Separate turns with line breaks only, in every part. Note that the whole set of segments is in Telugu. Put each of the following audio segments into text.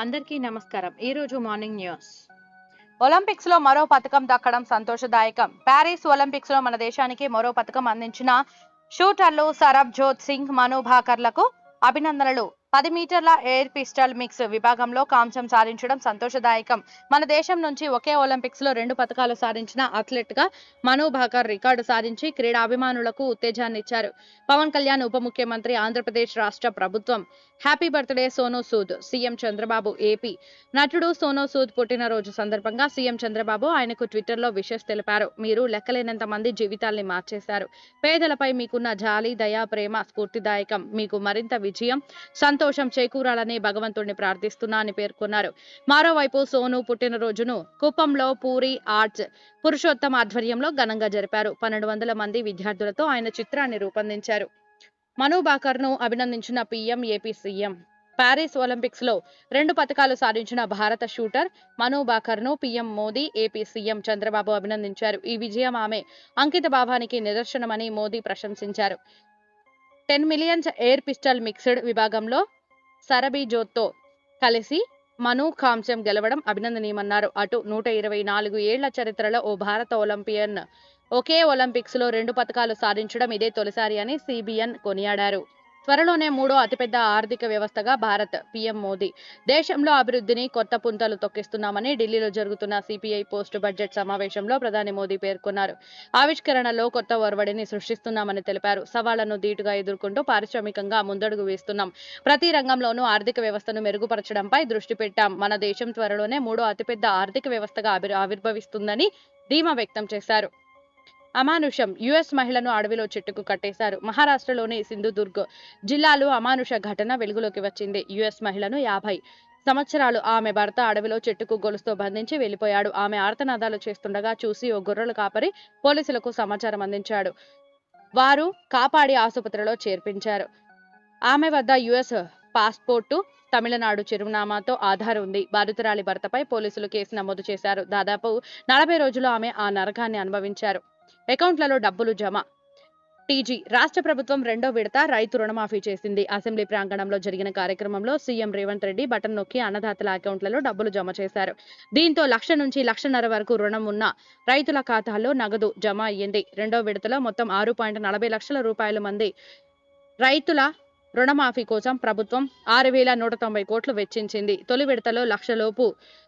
అందరికీ నమస్కారం. ఈ రోజు మార్నింగ్ న్యూస్.
ఒలింపిక్స్లో మరో పథకం దక్కడం సంతోషదాయకం. ప్యారిస్ ఒలింపిక్స్లో మన దేశానికి మరో పథకం అందించిన షూటర్లు సరబ్ జోత్ సింగ్ మను భాకర్లకు అభినందనలు. పది మీటర్ల ఎయిర్ పిస్టల్ మిక్స్ విభాగంలో కాంస్యం సాధించడం సంతోషదాయకం. మన దేశం నుంచి ఒకే ఒలింపిక్స్లో రెండు పథకాలు సాధించిన అథ్లెట్గా మను భాకర్ రికార్డు సాధించి క్రీడాభిమానులకు ఉత్తేజాన్ని ఇచ్చారు పవన్ కళ్యాణ్ ఉప ముఖ్యమంత్రి ఆంధ్రప్రదేశ్ రాష్ట్ర ప్రభుత్వం. Happy birthday Sonu Sood CM Chandrababu AP. నటుడు సోనూ సూద్ పుట్టినరోజు సందర్భంగా సీఎం చంద్రబాబు ఆయనకు ట్విట్టర్లో విషెస్ తెలిపారు. మీరు లెక్కలేనంత మంది జీవితాల్ని మార్చేశారు. పేదలపై మీకున్న జాలి దయా ప్రేమ స్ఫూర్తిదాయకం. మీకు మరింత విజయం సంతోషం చేకూరాలని భగవంతుడిని ప్రార్థిస్తున్నా అని పేర్కొన్నారు. మరోవైపు సోను పుట్టినరోజును కుప్పంలో పూరి ఆర్ట్స్ పురుషోత్తమ ఆధ్వర్యంలో ఘనంగా జరిపారు. పన్నెండు వందల మంది విద్యార్థులతో ఆయన చిత్రాన్ని రూపొందించారు. మను బాకర్ను అభినందించిన పీఎం ఏపీ సీఎం. ప్యారిస్ ఒలింపిక్స్లో రెండు పథకాలు సాధించిన భారత shooter Manu బాకర్ను PM Modi AP CM Chandrababu అభినందించారు. ఈ విజయం ఆమె అంకిత భావానికి నిదర్శనమని మోదీ ప్రశంసించారు. Ten millions air pistol mixed విభాగంలో సరబీజోత్తో కలిసి మను కాంస్యం గెలవడం అభినందనీయమన్నారు. అటు నూట ఇరవై నాలుగు ఏళ్ళ చరిత్రలో ఓ భారత ఒలింపియన్ ఒకే ఒలింపిక్స్లో రెండు పథకాలు సాధించడం ఇదే తొలిసారి అని సిబిఎన్ కొనియాడారు. త్వరలోనే మూడో అతిపెద్ద ఆర్థిక వ్యవస్థగా భారత్ పీఎం మోదీ. దేశంలో అభివృద్ధిని కొత్త పుంతలు తొక్కిస్తున్నామని ఢిల్లీలో జరుగుతున్న సిపిఐ పోస్ట్ బడ్జెట్ సమావేశంలో ప్రధాని మోదీ పేర్కొన్నారు. ఆవిష్కరణలో కొత్త ఒరవడిని సృష్టిస్తున్నామని తెలిపారు. సవాళ్ళను ధీటుగా ఎదుర్కొంటూ పారిశ్రామికంగా ముందడుగు వేస్తున్నాం. ప్రతి రంగంలోనూ ఆర్థిక వ్యవస్థను మెరుగుపరచడంపై దృష్టి పెట్టాం. మన దేశం త్వరలోనే మూడో అతిపెద్ద ఆర్థిక వ్యవస్థగా ఆవిర్భవిస్తుందని ధీమా వ్యక్తం చేశారు. అమానుషం. యుఎస్ మహిళను అడవిలో చెట్టుకు కట్టేశారు. మహారాష్ట్రలోని సింధుదుర్గ్ జిల్లాలో అమానుష ఘటన వెలుగులోకి వచ్చింది. యుఎస్ మహిళను యాభై సంవత్సరాలు ఆమె భర్త అడవిలో చెట్టుకు గొలుసుతో బంధించి వెళ్ళిపోయాడు ఆమె ఆర్తనాదాలు చేస్తుండగా చూసి ఓ గొర్రెలు కాపరి పోలీసులకు సమాచారం అందించాడు. వారు కాపాడి ఆసుపత్రిలో చేర్పించారు. ఆమె వద్ద యుఎస్ పాస్పోర్టు తమిళనాడు చిరునామాతో ఆధార్ ఉంది. బాధితురాలి భర్తపై పోలీసులు కేసు నమోదు చేశారు. దాదాపు నలభై రోజులు ఆమె ఆ నరకాన్ని అనుభవించారు. అకౌంట్లలో డబ్బులు జమ. టీజీ రాష్ట్ర ప్రభుత్వం రెండో విడత రైతు రుణమాఫీ చేసింది. అసెంబ్లీ ప్రాంగణంలో జరిగిన కార్యక్రమంలో సీఎం రేవంత్ రెడ్డి బటన్ నొక్కి అన్నదాతల అకౌంట్లలో డబ్బులు జమ చేశారు. దీంతో లక్ష నుంచి లక్షన్నర వరకు రుణం ఉన్న రైతుల ఖాతాల్లో నగదు జమ అయ్యింది. రెండో విడతలో మొత్తం ఆరు పాయింట్ నలభై లక్షల రూపాయల మంది రైతుల రుణమాఫీ కోసం ప్రభుత్వం ఆరు వేల నూట తొంభై కోట్లు వెచ్చించింది. తొలి విడతలో లక్షలోపు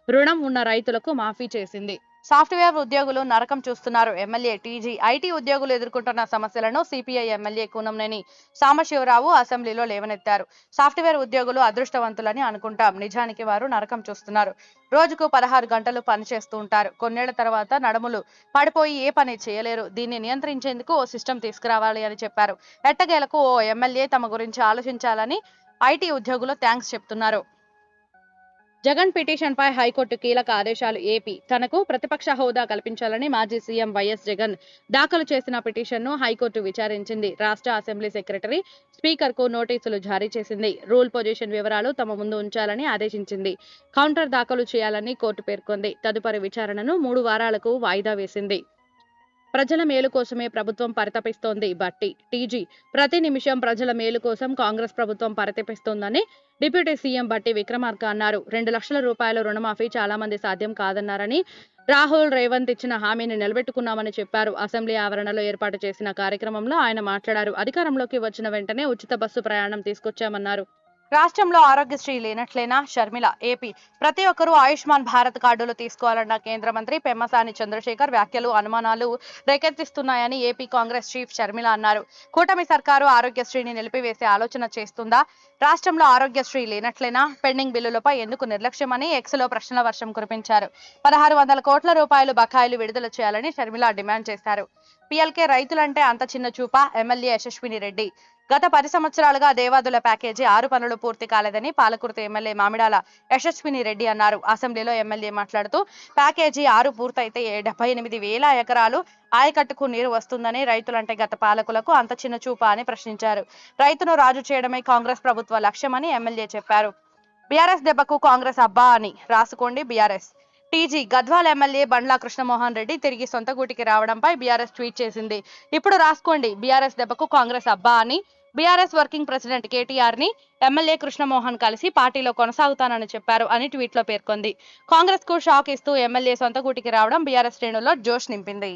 రుణం ఉన్న రైతులకు మాఫీ చేసింది. సాఫ్ట్వేర్ ఉద్యోగులు నరకం చూస్తున్నారు. ఎమ్మెల్యే టీజీ ఐటీ ఉద్యోగులు ఎదుర్కొంటున్న సమస్యలను సిపిఐ ఎమ్మెల్యే కూనంనేని సాంబశివరావు అసెంబ్లీలో లేవనెత్తారు. సాఫ్ట్వేర్ ఉద్యోగులు అదృష్టవంతులని అనుకుంటాం. నిజానికి వారు నరకం చూస్తున్నారు. రోజుకు పదహారు గంటలు పనిచేస్తూ ఉంటారు. కొన్నేళ్ళ తర్వాత నడుములు పడిపోయి ఏ పని చేయలేరు. దీన్ని నియంత్రించేందుకు ఓ సిస్టమ్ తీసుకురావాలి అని చెప్పారు. ఎట్టగేలకు ఓ ఎమ్మెల్యే తమ గురించి ఆలోచించాలని ఐటీ ఉద్యోగులు థ్యాంక్స్ చెప్తున్నారు. జగన్ పిటిషన్ పై హైకోర్టు కీలక ఆదేశాలు ఏపీ. తనకు ప్రతిపక్ష హోదా కల్పించాలని మాజీ సీఎం వైఎస్ జగన్ దాఖలు చేసిన పిటిషన్ను హైకోర్టు విచారించింది. రాష్ట్ర అసెంబ్లీ సెక్రటరీ స్పీకర్కు నోటీసులు జారీ చేసింది. రూల్ పొజిషన్ వివరాలు తమ ముందు ఉంచాలని ఆదేశించింది. కౌంటర్ దాఖలు చేయాలని కోర్టు పేర్కొంది. తదుపరి విచారణను మూడు వారాలకు వాయిదా వేసింది. ప్రజల మేలు కోసమే ప్రభుత్వం పరితపిస్తోంది బట్టి టీజీ ప్రతి నిమిషం ప్రజల మేలు కోసం కాంగ్రెస్ ప్రభుత్వం పరితపిస్తోందని డిప్యూటీ సీఎం బట్టి విక్రమార్క అన్నారు. రెండు లక్షల రూపాయల రుణమాఫీ చాలా మంది సాధ్యం కాదన్నారని రాహుల్ రేవంత్ ఇచ్చిన హామీని నిలబెట్టుకున్నామని చెప్పారు. అసెంబ్లీ ఆవరణలో ఏర్పాటు చేసిన కార్యక్రమంలో ఆయన మాట్లాడారు. అధికారంలోకి వచ్చిన వెంటనే ఉచిత బస్సు ప్రయాణం తీసుకొచ్చామన్నారు. రాష్ట్రంలో ఆరోగ్యశ్రీ లేనట్లేనా? షర్మిల ఏపీ. ప్రతి ఒక్కరూ ఆయుష్మాన్ భారత్ కార్డులు తీసుకోవాలన్న కేంద్ర మంత్రి పెమ్మసాని చంద్రశేఖర్ వ్యాఖ్యలు అనుమానాలు రేకెత్తిస్తున్నాయని ఏపీ కాంగ్రెస్ చీఫ్ షర్మిల అన్నారు. కూటమి సర్కారు ఆరోగ్యశ్రీని నిలిపివేసే ఆలోచన చేస్తుందా? రాష్ట్రంలో ఆరోగ్యశ్రీ లేనట్లేనా? పెండింగ్ బిల్లులపై ఎందుకు నిర్లక్ష్యమని ఎక్స్లో ప్రశ్నల వర్షం కురిపించారు. పదహారు వందల కోట్ల రూపాయలు బకాయిలు విడుదల చేయాలని షర్మిల డిమాండ్ చేశారు. పిఎల్కే రైతులంటే అంత చిన్న చూప? ఎమ్మెల్యే యశస్విని రెడ్డి. గత పది సంవత్సరాలుగా దేవాదుల ప్యాకేజీ ఆరు పనులు పూర్తి కాలేదని పాలకుర్తి ఎమ్మెల్యే మామిడాల యశస్విని రెడ్డి అన్నారు. అసెంబ్లీలో ఎమ్మెల్యే మాట్లాడుతూ ప్యాకేజీ ఆరు పూర్తయితే డెబ్బై ఎనిమిది వేల ఎకరాలు ఆయకట్టుకు నీరు వస్తుందని రైతులంటే గత పాలకులకు అంత చిన్న చూపా అని ప్రశ్నించారు. రైతును రాజు చేయడమే కాంగ్రెస్ ప్రభుత్వ లక్ష్యమని ఎమ్మెల్యే చెప్పారు. బీఆర్ఎస్ దెబ్బకు కాంగ్రెస్ అబ్బా అని రాసుకోండి BRS. TG Gadwal MLA Bandla Krishnamohan Reddy తిరిగి సొంత గూటికి రావడంపై బీఆర్ఎస్ ట్వీట్ చేసింది. ఇప్పుడు రాసుకోండి బీఆర్ఎస్ దెబ్బకు కాంగ్రెస్ అబ్బా అని బీఆర్ఎస్ వర్కింగ్ ప్రెసిడెంట్ కేటీఆర్ని ఎమ్మెల్యే కృష్ణమోహన్ కలిసి పార్టీలో కొనసాగుతానని చెప్పారు అని ట్వీట్లో పేర్కొంది. కాంగ్రెస్కు షాక్ ఇస్తూ ఎమ్మెల్యే సొంత గూటికి రావడం బీఆర్ఎస్ శ్రేణుల్లో జోష్ నింపింది.